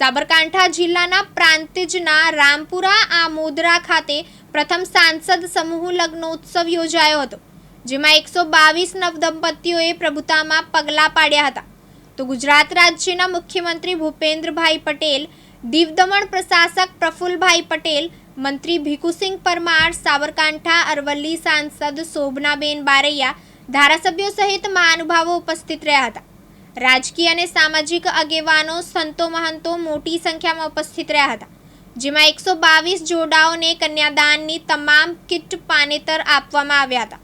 સાબરકાંઠા જિલ્લાના પ્રાંતિજના રામપુરા આમોદરા ખાતે પ્રથમ સાંસદ સમૂહ લગ્નોત્સવ યોજાયો હતો, જેમાં એકસો બાવીસ નવદંપતીઓએ પ્રભુતામાં પગલાં પાડ્યા હતા. તો ગુજરાત રાજ્યના મુખ્યમંત્રી ભૂપેન્દ્રભાઈ પટેલ દીવ દમણ પ્રશાસક પ્રફુલભાઈ પટેલ, મંત્રી ભીખુસિંહ પરમાર, સાબરકાંઠા અરવલ્લી સાંસદ શોભનાબેન બારૈયા, ધારાસભ્યો સહિત મહાનુભાવો ઉપસ્થિત રહ્યા હતા. રાજકીય અને સામાજિક આગેવાનો સંતો મહંતો મોટી સંખ્યામાં ઉપસ્થિત રહ્યા હતા, જેમાં એકસો બાવીસ જોડાઓને કન્યાદાનની તમામ કિટ પાનેતર આપવામાં આવ્યા હતા.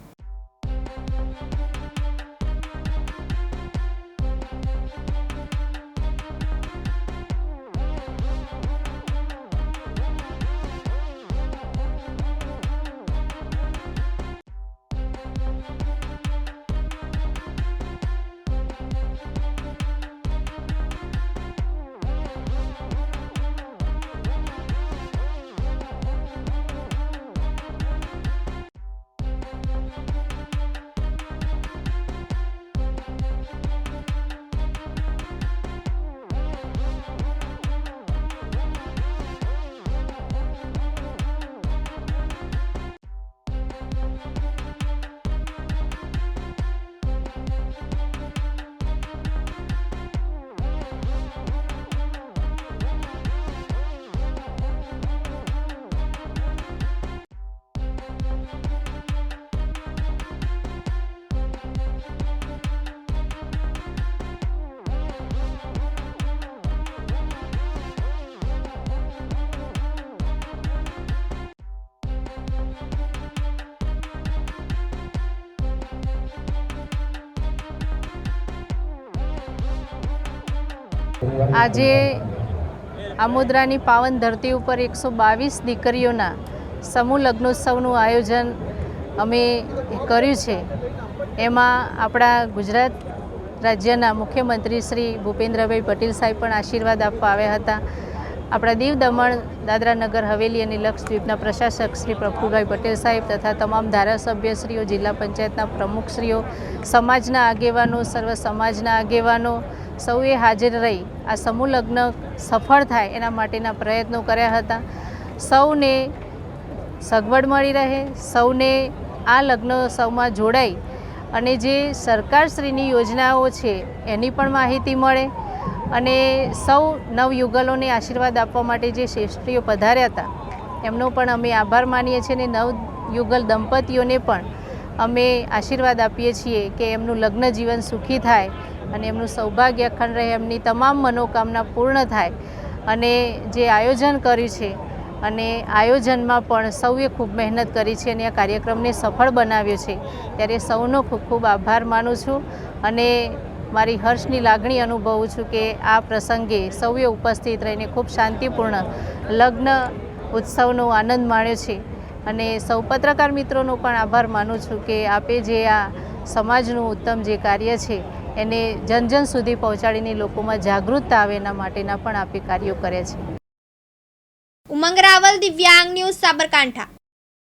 આજે આમોદરાની પાવન ધરતી ઉપર એકસો બાવીસ દીકરીઓના સમૂહ લગ્નોત્સવનું આયોજન અમે કર્યું છે. એમાં આપણા ગુજરાત રાજ્યના મુખ્યમંત્રી શ્રી ભૂપેન્દ્રભાઈ પટેલ સાહેબ પણ આશીર્વાદ આપવા આવ્યા હતા. આપણા દીવ દમણ દાદરા નગર હવેલી અને લક્ષદ્વીપના પ્રશાસક શ્રી પ્રફુલભાઈ પટેલ સાહેબ તથા તમામ ધારાસભ્યશ્રીઓ, જિલ્લા પંચાયતના પ્રમુખશ્રીઓ, સમાજના આગેવાનો, સર્વ સમાજના આગેવાનો, સૌએ હાજર રહી આ સમૂહ લગ્ન સફળ થાય એના માટેના પ્રયત્નો કર્યા હતા. સૌને સગવડ મળી રહે, સૌને આ લગ્નોત્સવમાં જોડાઈ અને જે સરકારશ્રીની યોજનાઓ છે એની પણ માહિતી મળે. અને સૌ નવયુગલોને આશીર્વાદ આપવા માટે જે શ્રેષ્ઠીઓ પધાર્યા હતા, એમનો પણ અમે આભાર માનીએ છીએ અને નવયુગલ દંપતીઓને પણ અમે આશીર્વાદ આપીએ છીએ કે એમનું લગ્ન જીવન સુખી થાય અને એમનું સૌભાગ્ય અખંડ રહે, એમની તમામ મનોકામના પૂર્ણ થાય અને જે આયોજન કર્યું છે અને આયોજનમાં પણ સૌએ ખૂબ મહેનત કરી છે અને આ કાર્યક્રમને સફળ બનાવ્યો છે. ત્યારે સૌનો ખૂબ ખૂબ આભાર માનું છું અને મારી હર્ષની લાગણી અનુભવું છું કે આ પ્રસંગે સૌએ ઉપસ્થિત રહીને ખૂબ શાંતિપૂર્ણ લગ્ન ઉત્સવનો આનંદ માણ્યો છે. અને સૌ પત્રકાર મિત્રોનો પણ આભાર માનું છું કે આપે જે આ સમાજનું ઉત્તમ જે કાર્ય છે, એને જન જન સુધી પહોંચાડીને લોકોમાં જાગૃતતા આવે એના માટેના પણ આપે કાર્યો કરે છે. ઉમંગ રાવલ, દિવ્યાંગ ન્યૂઝ સાબરકાંઠા.